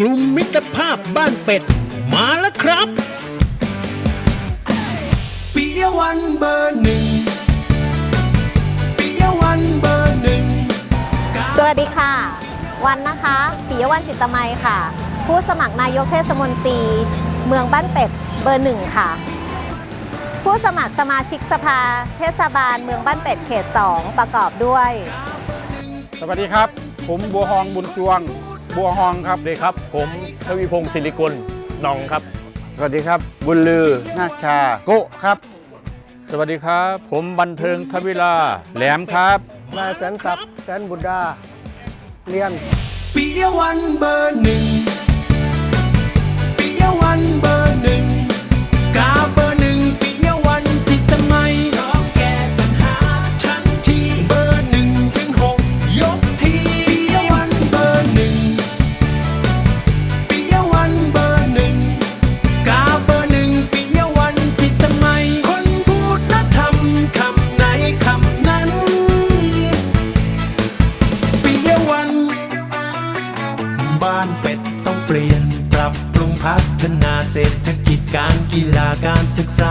กลุ่มมิตรภาพบ้านเป็ด มาแล้วครับปิยวันเบอร์หนึ่งปิยวันเบอร์หนึ่งสวัสดีค่ะ วันนะคะปิยวันจิตรมัยค่ะ ผู้สมัครนายกเทศมนตรี เมืองบ้านเป็ดเบอร์หนึ่งค่ะ ผู้สมัครสมาชิกสภา เทศบาลเมืองบ้านเป็ดเขต 2 ประกอบด้วย สวัสดีครับ ผมบัวฮองบุญจวง บัวฮองครับสวัสดีครับ ผมทวีพงศ์ศิริกุลหนองครับ สวัสดีครับ บุญลือนาชาโกะครับ สวัสดีครับ ผมบันเทิงทวิลาแหลมครับนายแสนศักดิ์แสนบุตรดาเรียนปิยวันเบอร์ บ้านเป็ดต้องเปลี่ยน ปรับปรุงพัฒนาเศรษฐกิจการกีฬาการศึกษา